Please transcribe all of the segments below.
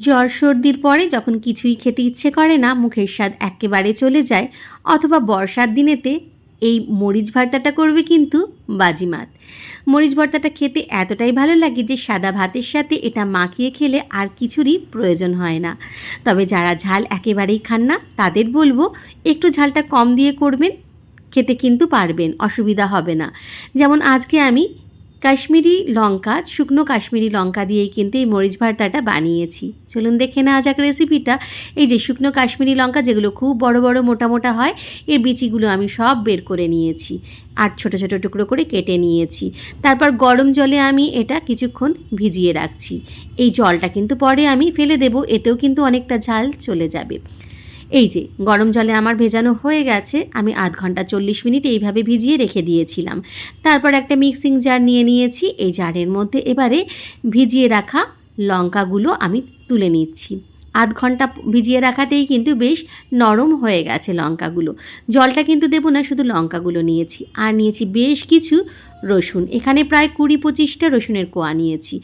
জ্বর সর্দির পরে যখন কিছুই খেতে ইচ্ছে করে না, মুখের স্বাদ একেবারে চলে যায়, অথবা বর্ষার দিনেতে এই মরিচ ভর্তাটা করবে কিন্তু বাজিমাত। মরিচ ভর্তাটা খেতে এতটাই ভালো লাগে যে সাদা ভাতের সাথে এটা মাখিয়ে খেলে আর কিছুরই প্রয়োজন হয় না। তবে যারা ঝাল একেবারেই খান না, তাদের বলব একটু ঝালটা কম দিয়ে করবেন, খেতে কিন্তু পারবেন, অসুবিধা হবে না। যেমন আজকে আমি কাশ্মীরি লঙ্কা, শুকনো কাশ্মীরি লঙ্কা দিয়েই কিন্তু এই মরিচ ভর্তাটা বানিয়েছি। চলুন দেখে নেওয়া যাক রেসিপিটা এই যে শুকনো কাশ্মীরি লঙ্কা, যেগুলো খুব বড় বড়, মোটা মোটা হয়, এর বিচিগুলো আমি সব বের করে নিয়েছি আর ছোট ছোট টুকরো করে কেটে নিয়েছি। তারপর গরম জলে আমি এটা কিছুক্ষণ ভিজিয়ে রাখছি। এই জলটা কিন্তু পরে আমি ফেলে দেব, এতেও কিন্তু অনেকটা ঝাল চলে যাবে। এই যে, গরম জলে আমার ভেজানো হয়ে গেছে, আমি আধ ঘণ্টা চল্লিশ মিনিট এইভাবে ভিজিয়ে রেখে দিয়েছিলাম। তারপর একটা মিক্সিং জার নিয়ে নিয়েছি, এই জারের মধ্যে এবারে ভিজিয়ে রাখা লঙ্কাগুলো আমি তুলে নিচ্ছি। আধ ঘণ্টা ভিজিয়ে রাখাতেই কিন্তু বেশ নরম হয়ে গেছে লঙ্কাগুলো। জলটা কিন্তু দেবো না, শুধু লঙ্কাগুলো নিয়েছি। আর নিয়েছি বেশ কিছু রসুন। এখানে প্রায় কুড়ি পঁচিশটা রসুনের কোয়া নিয়েছি।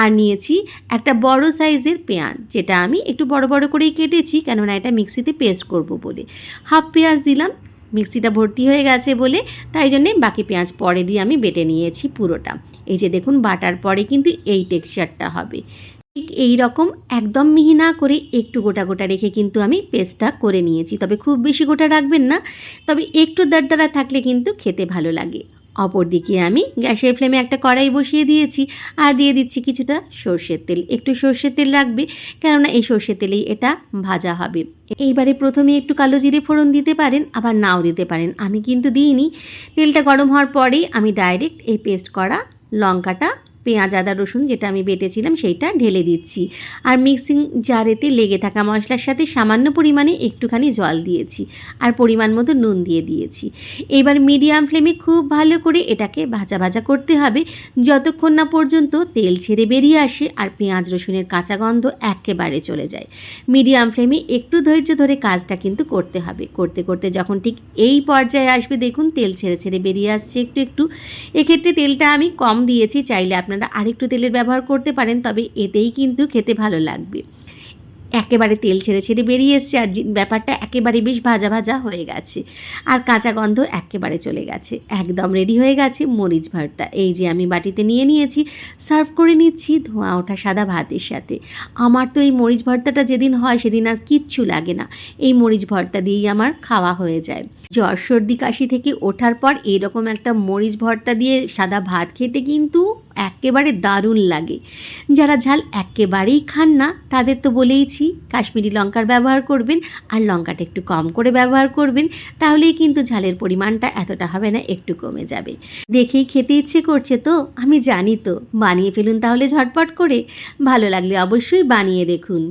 আর নিয়েছি একটা বড় সাইজের পেঁয়াজ, যেটা আমি একটু বড় বড় করেই কেটেছি, কেননা এটা মিক্সিতে পেস্ট করব বলে। হাফ পেঁয়াজ দিলাম, মিক্সিটা ভর্তি হয়ে গেছে বলে, তাই জন্যে বাকি পেঁয়াজ পরে দিয়ে আমি বেটে নিয়েছি পুরোটা। এই যে দেখুন, বাটার পরে কিন্তু এই টেক্সচারটা হবে। ঠিক এই রকম একদম মিহি না করে একটু গোটা গোটা রেখে কিন্তু আমি পেস্টটা করে নিয়েছি। তবে খুব বেশি গোটা রাখবেন না, তবে একটু দারদারা থাকলে কিন্তু খেতে ভালো লাগে। অপরদিকে আমি গ্যাসের ফ্লেমে একটা কড়াই বসিয়ে দিয়েছি আর দিয়ে দিচ্ছি কিছুটা সর্ষের তেল। একটু সর্ষের তেল রাখবে, কেননা এই সর্ষের তেলেই এটা ভাজা হবে। এইবারে প্রথমে একটু কালো জিরে ফোড়ন দিতে পারেন, আবার নাও দিতে পারেন। আমি কিন্তু দিইনি। তেলটা গরম হওয়ার পরেই আমি ডাইরেক্ট এই পেস্ট করা লঙ্কাটা পেঁয়াজ, আদা, রসুন যেটা আমি বেটেছিলাম সেইটা ঢেলে দিচ্ছি। আর মিক্সিং জারেতে লেগে থাকা মশলার সাথে সামান্য পরিমাণে একটুখানি জল দিয়েছি আর পরিমাণ মতো নুন দিয়ে দিয়েছি। এবার মিডিয়াম ফ্লেমে খুব ভালো করে এটাকে ভাজা ভাজা করতে হবে। যতক্ষণ না পর্যন্ত তেল ছেড়ে বেরিয়ে আসে আর পেঁয়াজ, রসুনের কাঁচা গন্ধ একেবারে চলে যায়। মিডিয়াম ফ্লেমে একটু ধৈর্য ধরে কাজটা কিন্তু করতে হবে। করতে করতে যখন ঠিক এই পর্যায়ে আসবে দেখুন তেল ছেড়ে ছেড়ে বেরিয়ে আসছে একটু একটু। এক্ষেত্রে তেলটা আমি কম দিয়েছি, চাইলে আপনারা আরেকটু তেলের ব্যবহার করতে পারেন তবে এতেই কিন্তু খেতে ভালো লাগবে। একেবারে তেল ছেড়ে ছেড়ে বেরিয়ে এসছে আর ব্যাপারটা একেবারে বেশ ভাজা ভাজা হয়ে গেছে। আর কাঁচা গন্ধ একেবারে চলে গেছে। একদম রেডি হয়ে গেছে মরিচ ভর্তা এই যে আমি বাটিতে নিয়ে নিয়েছি সার্ভ করে নিচ্ছি ধোঁয়া ওঠা সাদা ভাতের সাথে। আমার তো এই মরিচ ভর্তাটা যেদিন হয় সেদিন আর কিচ্ছু লাগে না। এই মরিচ ভর্তা দিয়েই আমার খাওয়া হয়ে যায়। জ্বর সর্দি কাশি থেকে ওঠার পর এরকম একটা মরিচ ভর্তা দিয়ে সাদা ভাত খেতে কিন্তু একেবারে দারুণ লাগে। যারা ঝাল একেবারেই খান না, তাদের তো বলেইছি কাশ্মীরি লঙ্কার ব্যবহার করবেন আর লঙ্কাটা একটু কম করে ব্যবহার করবেন, তাহলেই কিন্তু ঝালের পরিমাণটা এতটা হবে না, একটু কমে যাবে। দেখেই খেতে ইচ্ছে করছে তো, আমি জানি তো, বানিয়ে ফেলুন তাহলে ঝটপট করে, ভালো লাগলে অবশ্যই বানিয়ে দেখুন।